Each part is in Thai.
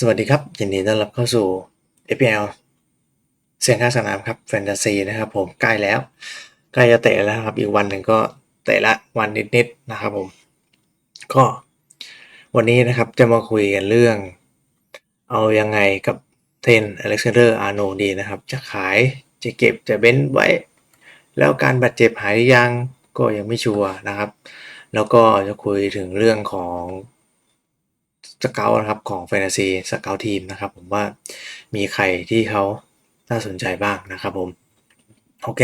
สวัสดีครับ ยินดีต้อนรับเข้าสู่ FPL เสียงข้างสนามครับแฟนตาซีนะครับผมใกล้แล้วใกล้จะเตะแล้วครับ อีกวันหนึ่งก็เตะละวันนิดๆนะครับผม ก็วันนี้นะครับจะมาคุยกันเรื่อง เอายังไงกับเทนอเล็กซานเดอร์อาร์โนดีนะครับ จะขายจะเก็บจะเบ้นไว้ แล้วการบาดเจ็บหายหรือยังก็ยังไม่ชัวร์นะครับ แล้วก็จะคุยถึงเรื่องของ สเกลนะครับของแฟนตาซีสเกลทีมนะครับผมว่ามีใครที่เขาน่าสนใจบ้างนะครับผม โอเค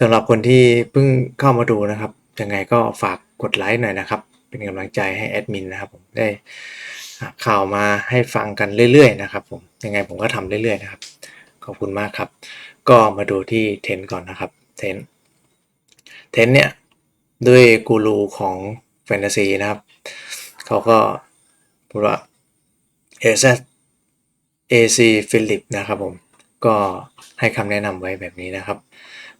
สำหรับคนที่เพิ่งเข้ามาดูนะครับยังไงก็ฝากกดไลค์หน่อยนะครับ เป็นกำลังใจให้แอดมินนะครับผมได้ข่าวมาให้ฟังกันเรื่อยๆนะครับผมยังไงผมก็ทำเรื่อยๆนะครับ ขอบคุณมากครับ ก็มาดูที่เทนก่อนนะครับเทนเทนเนี่ยด้วยกูรูของแฟนตาซีนะครับเขาก็ พูดว่า a อ AC ฟิลิปนะครับผม ก็ให้คำแนะนำไว้แบบนี้นะครับ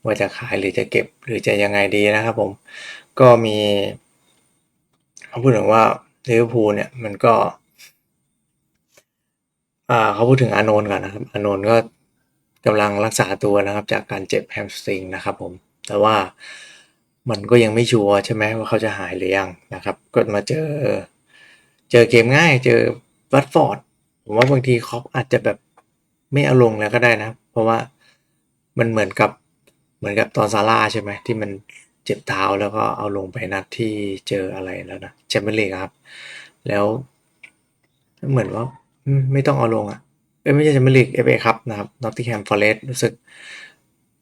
ว่าจะขายหรือจะเก็บหรือจะยังไงดีนะครับผม ก็มีเขาพูดถึงว่าลิเวอร์พูลเนี่ยมันก็อ่าเขาพูดถึงอานนท์ก่อนนะครับ อานนท์ก็กำลังรักษาตัวนะครับ จากการเจ็บแฮมสตริงนะครับผม แต่ว่ามันก็ยังไม่ชัวร์ใช่ไหมว่าเขาจะหายหรือยังนะครับ ก็มาเจอ เจอเกมง่ายเจอวัตฟอร์ดผมว่าบางทีเขาอาจจะแบบไม่เอาลงแล้วก็ได้นะ เพราะว่ามันเหมือนกับเหมือนกับตอนซาร่าใช่ไหมที่มันเจ็บเท้าแล้วก็เอาลงไปนัดที่เจออะไรแล้วนะแชมเปี้ยนลีกครับ แล้วเหมือนว่าไม่ต้องเอาลงอะเอ้ไม่ใช่แชมเปี้ยนลีกเอฟเอครับนะครับนอตติแฮมฟอเรสต์รู้สึก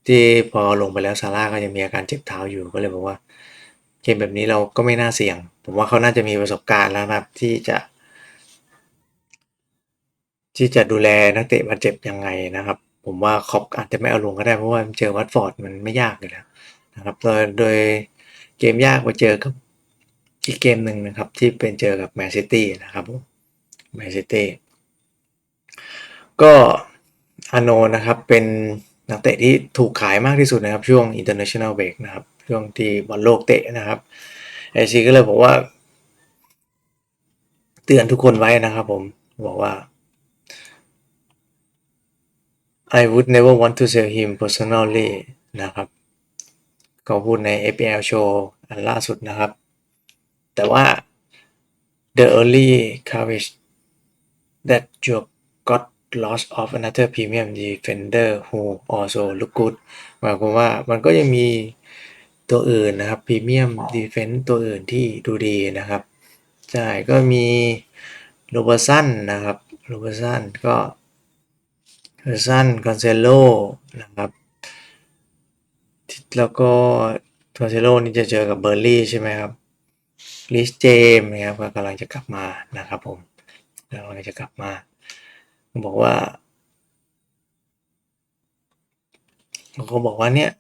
ที่พอลงไปแล้วซาร่าก็ยังมีอาการเจ็บเท้าอยู่ก็เลยบอกว่า เกมแบบนี้เราก็ไม่น่าเสี่ยง ผมว่าเขาน่าจะมีประสบการณ์แล้วนะครับที่จะ ที่จะดูแลนักเตะบาดเจ็บยังไงนะครับ ผมว่าคอปอาจจะไม่เอาลงก็ได้เพราะว่าเจอวัตฟอร์ดมันไม่ยากเลยแล้วนะครับโดยโดยเกมยากไปเจอกับอีกเกมหนึ่งนะครับ ที่เป็นเจอกับแมนซิตี้นะครับแมนซิตี้ก็อาโนนะครับเป็นนักเตะที่ถูกขายมากที่สุดนะครับช่วง international break นะครับ ช่วงที่บอลโลกเตะนะครับไอซีก็เลยบอกว่า เตือนทุกคนไว้นะครับผมบอกว่า I would never want to sell him personally นะครับเขาพูดใน APL show อันล่าสุดนะครับ แต่ว่า the early coverage that you got loss of another premium defender who also look good หมายความว่ามันก็ยังมี ตัวอื่นนะครับ premium defense ตัวอื่นที่ดูดีนะครับ ใช่ ก็มีโรเบอร์สันนะครับโรเบอร์สันก็โรเบอร์สันคอนเซโลนะครับ แล้วก็คอนเซโลนี่จะเจอกับเบอร์ลี่ใช่ไหมครับลิสเจมนะครับก็กำลังจะกลับมานะครับผมกำลังจะกลับมา บอกว่าเขาบอกว่าเนี่ย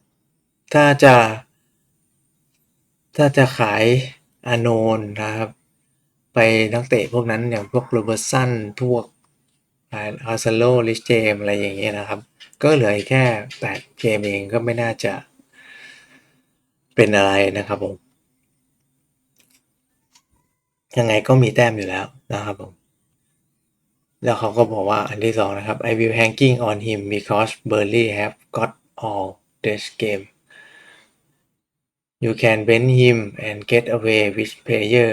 ถ้าจะ ถ้าจะขายอาโนนนะครับ ไปนักเตะพวกนั้นอย่างพวกโรเบอร์สันพวกอาร์เซโลลิสเจมอะไรอย่างเงี้ยนะครับ ก็เหลือแค่ 8 เกมเองก็ไม่น่าจะเป็นอะไรนะครับผม ยังไงก็มีแต้มอยู่แล้วนะครับผม แล้วเขาก็บอกว่าอันที่สองนะครับ I will hanging on him because Burnley have got all this game you can bench him and get away with player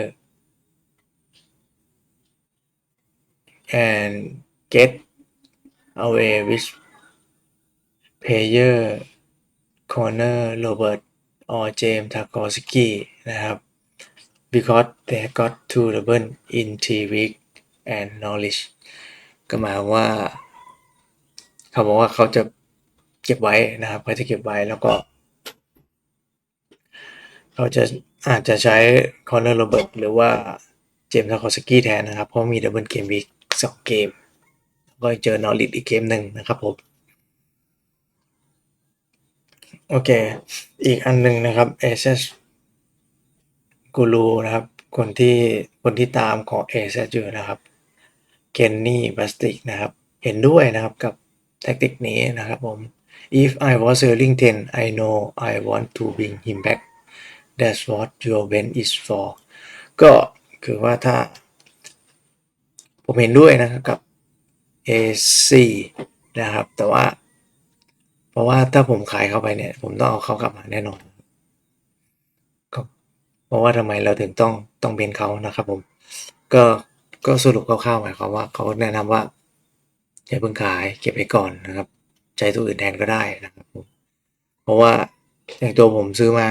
and get away with player corner Robert or James Tarkowski นะครับ because they got two double in three week and knowledge ก็หมายว่า เขาบอกว่าเขาจะเก็บไว้นะครับเขาจะเก็บไว้แล้วก็ เขาจะอาจจะใช้คอนเนอร์โรเบิร์ตหรือว่าเจมส์ทาคอสกี้แทนนะครับ เพราะมีดับเบิลเกมวีสองเกม ก็เจอนอริดอีกเกมหนึ่งนะครับผม โอเค อีกอันหนึ่งนะครับ a s s กูรูนะครับ คนที่คนที่ตามของ a s s อยู่นะครับเคนนี่บัสติกนะครับ เห็นด้วยนะครับกับแทคติกนี้นะครับผม if I was selling 10 I know I want to bring him back that's what your bench is for ก็คือว่าถ้า ผมเห็นด้วยนะครับกับ AC นะครับ แต่ว่า เพราะว่าถ้าผมขายเข้าไปเนี่ย ผมต้องเอาเขากลับมาแน่นอนก็เพราะว่าทำไมเราถึงต้องต้องเป็นเขานะครับผม ก็ก็สรุปคร่าวๆหมายความว่าเขาแนะนำว่าอย่าเพิ่งขายเก็บไว้ก่อนนะครับใช้ตัวอื่นแทนก็ได้นะครับผมเพราะว่าอย่างตัวผมซื้อมา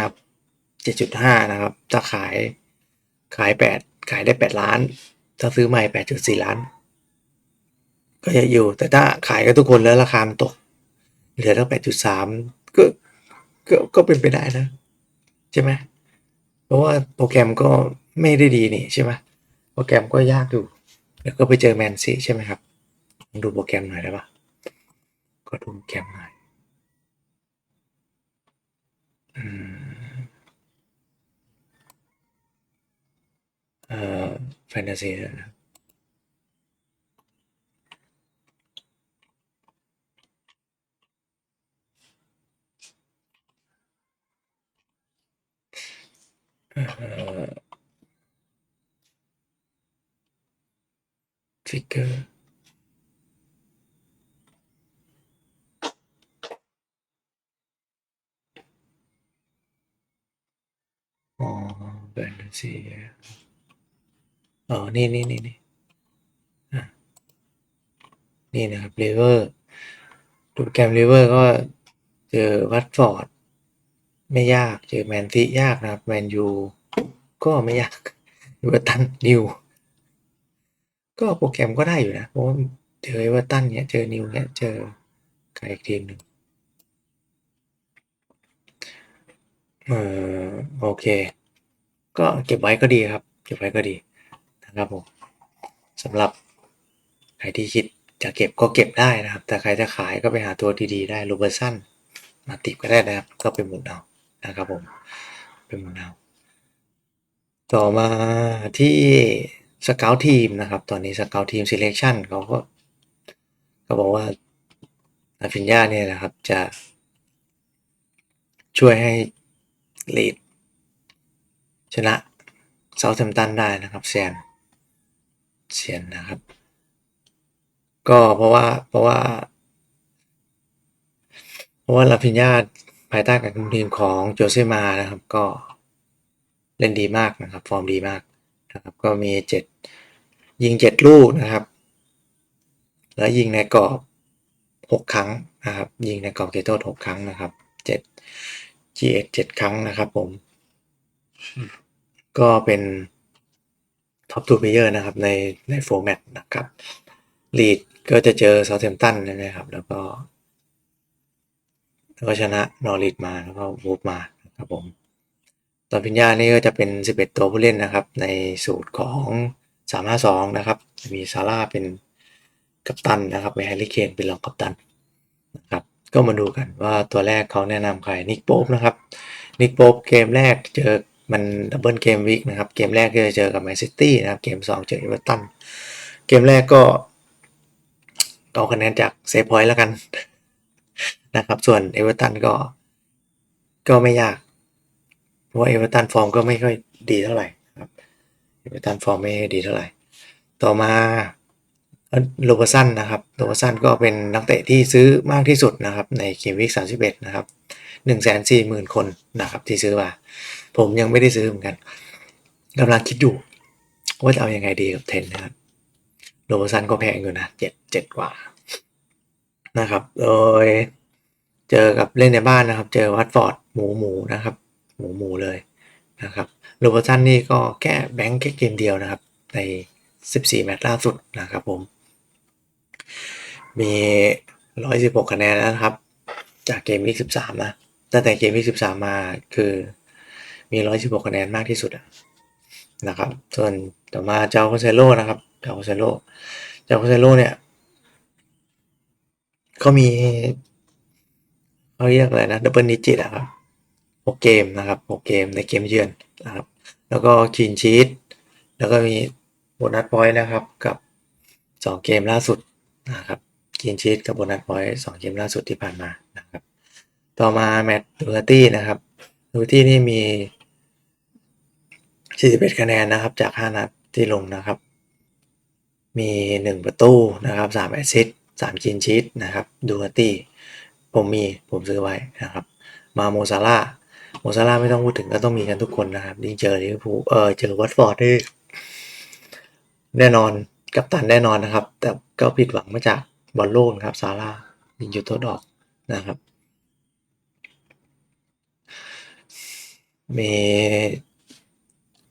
7.5 นะครับ ถ้าขายขาย 8 ขายได้ 8 ล้าน ถ้าซื้อใหม่ 8.4 ล้าน ก็จะอยู่ แต่ถ้าขายกับทุกคนแล้วราคามันตก เหลือตั้ง8.3 ก็ก็ก็เป็นไปได้นะ ใช่ไหมเพราะว่าโปรแกรมก็ไม่ได้ดีนี่ใช่ไหมโปรแกรมก็ยากอยู่ แล้วก็ไปเจอแมนซีใช่ไหมครับลองดูโปรแกรมหน่อยได้ปะก็ดูโปรแกรมหน่อย อืม เอ่อแฟนตาซีนะเอ่อฟิกเกอร์อ๋อแฟนตาซี อ๋อ นี่นี่นี่นี่นี่นะครับเลเวอร์โปรแกรมเลเวอร์ก็เจอวัตฟอร์ดไม่ยาก เจอแมนซียากนะครับ แมนยูก็ไม่ยากเวอร์ตันนิว ก็โปรแกรมก็ได้อยู่นะ เพราะเจอเอเวอร์ตันเนี้ย เจอนิวเนี้ย เจอใครอีกทีมหนึ่งเออโอเค ก็เก็บไว้ก็ดีครับ เก็บไว้ก็ดี นะครับผมสำหรับใครที่คิดจะเก็บก็เก็บได้นะครับ แต่ใครจะขายก็ไปหาตัวดีๆได้รูเบอร์สันมาติดก็ได้นะครับ ก็ไปหมุนเอานะครับผมเป็นหมุนเอาต่อมาที่สเกลทีมนะครับ ตอนนี้สเกลทีม selection เขาก็เขาบอกว่าอาฟินยาเนี่ยนะครับจะช่วยให้ลีดชนะเซาท์แฮมป์ตันได้นะครับเซียน เซียนนะครับ ก็เพราะว่าเพราะว่า เพราะว่าลาฟินยาภายใต้การคุมทีมของโจเซมานะครับ ก็เล่นดีมากนะครับ ฟอร์มดีมากนะครับ ก็มีเจ็ดยิงเจ็ดลูกนะครับ แล้วยิงในกรอบหกครั้งนะครับ ยิงในกรอบเกตโต้หกครั้งนะครับเจ็ดจีเอ็ดเจ็ดครั้งนะครับผม ก็เป็น ท็อปทูเพเยอร์นะครับในในโฟร์แมตนะครับลีดก็จะเจอเซาท์แฮมตันนะครับ แล้วก็ แล้วก็ชนะนอริดมาแล้วก็วูฟมานะครับผมตอนพิญญานี่ก็จะเป็น 11 ตัวผู้เล่นนะครับ ในสูตรของ 352 นะครับมีซาร่าเป็นกัปตันนะครับมีแฮร์รี่เคนเป็นรองกัปตันนะครับก็มาดูกันว่าตัวแรกเขาแนะนำใครนิกโป๊ปนะครับนิกโป๊ปเกมแรกเจอ มันดับเบิลเกมวิกนะครับเกมแรกก็จะเจอกับแมนซิตี้นะครับเกม 2 เจอเอเวอร์ตันเกมแรกก็เอาคะแนนจากเซฟพอยต์แล้วกันนะครับส่วนเอเวอร์ตันก็ก็ไม่ยาก เพราะเอเวอร์ตันฟอร์มก็ไม่ค่อยดีเท่าไหร่ครับเอเวอร์ตันฟอร์มไม่ดีเท่าไหร่ ต่อมาโรเบอร์สันนะครับโรเบอร์สันก็เป็นนักเตะที่ซื้อมากที่สุดนะครับในเกมวิก31นะครับ 1 4 0 0 0 0 คนนะครับที่ซื้อมา ผมยังไม่ได้ซื้อเหมือนกันกำลังคิดอยู่ ว่าจะเอาอยัางไงดีกับเทนนะครับโรเบอร์สันก็แพงอยู่นะเจ็ดเจ็ดกว่านะครับ โดยเจอกับเล่นในบ้านนะครับ เจอวัตฟอร์ดหมูหมูนะครับ หมูหมูเลยนะครับโรเบอร์สันนี่ก็แค่แบงค์แค่เกมเดียวนะครับ ใน 14 แมตช์ล่าสุดนะครับผม มี 116 คะแนนแล้วนะครับ จากเกมวีค13 นะ ตั้งแต่เกมวีค13มาคือมี116คะแนนมากที่สุดนะครับ ส่วนต่อมาเจ้าโคเซโลนะครับเจ้าโคเซโลเจ้าโคเซโลเนี่ยเขามีเขาเรียกอะไรนะดับเบิลดิจิตอะครับหกเกมนะครับหกเกมในเกมเยือนนะครับ แล้วก็คีนชีตแล้วก็มีโบนัสพอยต์นะครับกับสองเกมล่าสุดนะครับคีนชีตกับโบนัสพอยต์สองเกมล่าสุดที่ผ่านมานะครับ ต่อมาแมตต์ดูตี้นะครับดูตี้นี่มี 41 คะแนนนะครับ จาก 5 นัดที่ลงนะครับ มีหนึ่งประตูนะครับสามแอสซิสสามคินชีตนะครับดูตี้ผมมีผมซื้อไว้นะครับ มาโมซาร่าโมซาร่าไม่ต้องพูดถึงก็ต้องมีกันทุกคนนะครับยิ่งเจอลิเวอร์พูลเออเจอวัตฟอร์ดนี่แน่นอนกับตันแน่นอนนะครับ แต่ก็ผิดหวังมาจากบอลโลกนะครับซาร่ายิงจุดโทษออกนะครับ มี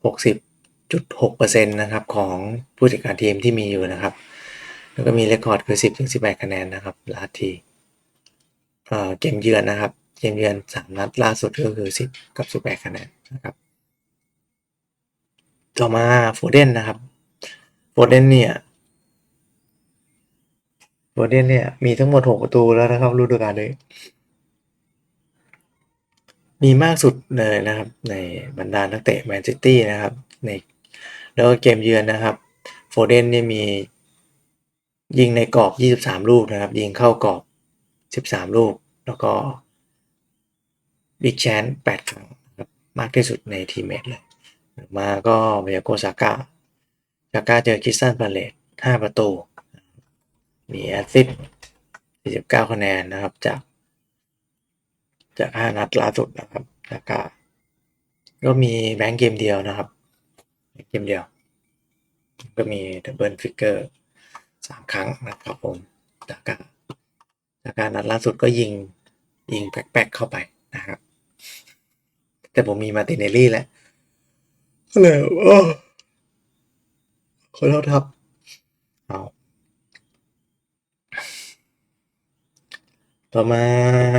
หกสิบจุดหกเปอร์เซ็นต์นะครับของผู้จัดการทีมที่มีอยู่นะครับ แล้วก็มีเรคคอร์ดคือสิบถึงสิบแปดคะแนนนะครับลาทีเออเกมเยือนนะครับ เกมเยือนสามนัดล่าสุดก็คือสิบกับสิบแปดคะแนนนะครับ ต่อมาโฟเดนนะครับโฟเดนเนี่ยโฟเดนเนี่ยมีทั้งหมดหกประตูแล้วนะครับฤดูกาลนี้ มีมากสุดเลยนะครับในบรรดานักเตะแมนซิตี้นะครับในแล้วก็เกมเยือนนะครับโฟเดนเนี่ยมียิงในกรอบ 23 ลูกนะครับ ยิงเข้ากรอบ 13 ลูก แล้วก็บิ๊กแชน8ครั้งครับมากที่สุดในทีมเมทเลย มาก็เบียโกซาก้าซาก้าเจอคิสตันพาเลต5ประตู มีแอสซิส49 คะแนนนะครับจาก จากห้านัดล่าสุดนะครับแล้วก็ก็มีแบงค์เกมเดียวนะครับเกมเดียว ก็มีดับเบิลฟิกเกอร์สามครั้งนะครับผมจากการจากการนัดล่าสุดก็ยิงยิงแป๊กๆเข้าไปนะครับ แต่ผมมีมาติเนลลี่แล้วก็เลยโอ้ขอโทษครับเอา ต่อมา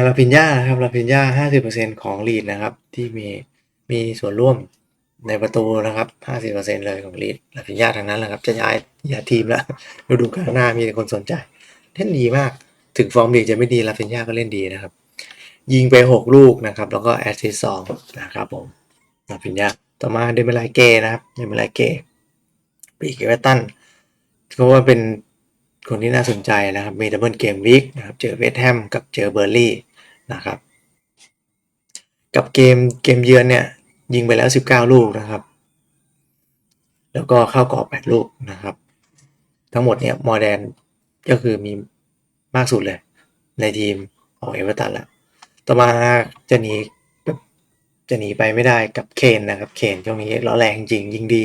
ลาพินยาครับลาพินยาห้าสิบเปอร์เซ็นของลีดนะครับ ที่มีมีส่วนร่วมในประตูนะครับห้าสิบเปอร์เซ็นเลยของลีดลาพินยาทางนั้นแหละครับ จะย้ายย้ายทีมแล้วฤดูกาลหน้ามีคนสนใจ เล่นดีมาก ถึงฟอร์มลีกจะไม่ดีลาฟินยาก็เล่นดีนะครับ ยิงไปหกลูกนะครับ แล้วก็แอสซิสต์สองนะครับผมลาฟินยาต่อมาเดมิไลเกนะครับเดมิไลเกปีกเอเวอร์ตันก็ว่าเป็น คนที่น่าสนใจนะครับมีดับเบิลเกมวิกนะครับเจอเวสต์แฮมกับเจอเบอร์ลี่นะครับกับเกมเกมเยือนเนี่ยยิงไปแล้ว 19 ลูกนะครับ แล้วก็เข้ากรอบ 8 ลูกนะครับ ทั้งหมดเนี่ยมอร์แดนก็คือมีมากสุดเลย ในทีมของเอเวอร์ตันแล้วต่อมาจะหนีจะหนีไปไม่ได้กับเคนนะครับ เคนช่วงนี้ร้อนแรงจริงยิงดี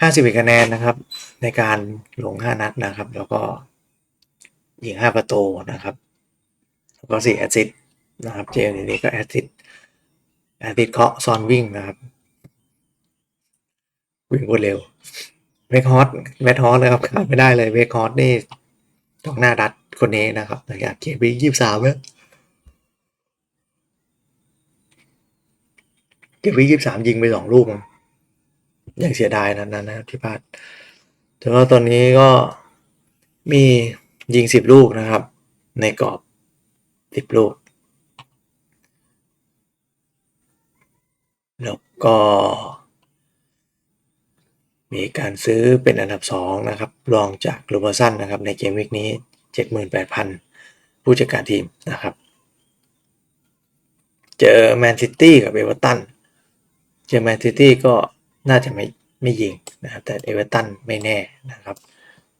ห้าสิบคะแนนนะครับ ในการลงห้านัดนะครับ แล้วก็ยิงห้าประตูนะครับ แล้วก็สี่แอสซิสต์นะครับ เจมส์นี้ก็แอสซิสต์แอสซิสต์เคาะซอนวิ่งนะครับ วิ่งรวดเร็วเวกฮอตเวกฮอตนะครับขาดไม่ได้เลยเวกฮอตนี่ต้องหน้าดัดคนนี้นะครับหลังจากเกมวิ่งยี่สิบสามแล้วเกมวิ่งยี่สิบสามยิงไปสองลูกมั้ง อยังเสียดายนั้นนะนะครับที่พลาดแต่ว่าตอนนี้ก็มียิงสิบลูกนะครับ ในกรอบสิบลูก แล้วก็ มีการซื้อเป็นอันดับ2นะครับรองจากลูเบอร์สันนะครับ ในเกมวิกนี้ 78,000 ผู้จัดการทีมนะครับ เจอแมนซิตี้กับเอเวอร์ตัน เจอแมนซิตี้ก็ น่าจะไม่ไม่ยิงนะครับแต่เอเวอร์ตันไม่แน่นะครับ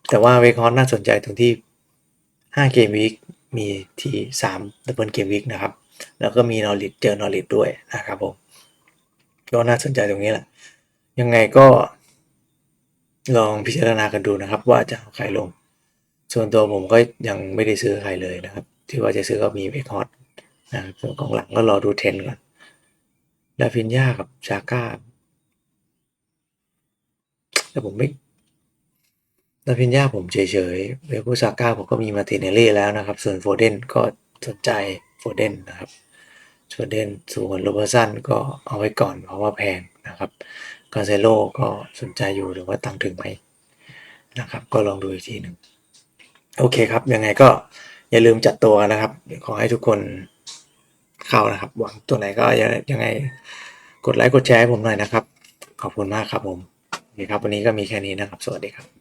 แต่ว่าเวคฮอนน่าสนใจตรงที่ 5 เกมวิกมีที่3ดับเบิลเกมวิกนะครับ แล้วก็มีนอริดเจอนอริดด้วยนะครับผมก็น่าสนใจตรงนี้แหละ ยังไงก็ลองพิจารณากันดูนะครับ ว่าจะเอาใครลง ส่วนตัวผมก็ยังไม่ได้ซื้อใครเลยนะครับ ที่ว่าจะซื้อก็มีเบคฮอตนะครับส่วนกองหลังก็รอดูเทนก่อนดาฟินยากับชาก้า แต่ผมไม่ดาฟินยาผมเฉยๆเวกูซาก้าผมก็มีมาติเนลลี่แล้วนะครับ ส่วนโฟเดนก็สนใจโฟเดนนะครับโฟเดนส่วนโรเบอร์สันก็เอาไว้ก่อนเพราะว่าแพงนะครับกาเซโลก็สนใจอยู่หรือว่าตังถึงไหมนะครับ ก็ลองดูอีกทีหนึ่งโอเคครับ ยังไงก็อย่าลืมจัดตัวนะครับ ขอให้ทุกคนเข้านะครับ หวังตัวไหนก็ยังไงกดไลค์กดแชร์ให้ผมหน่อยนะครับ ขอบคุณมากครับผม นี่ครับวันนี้ก็มีแค่นี้นะครับ สวัสดีครับ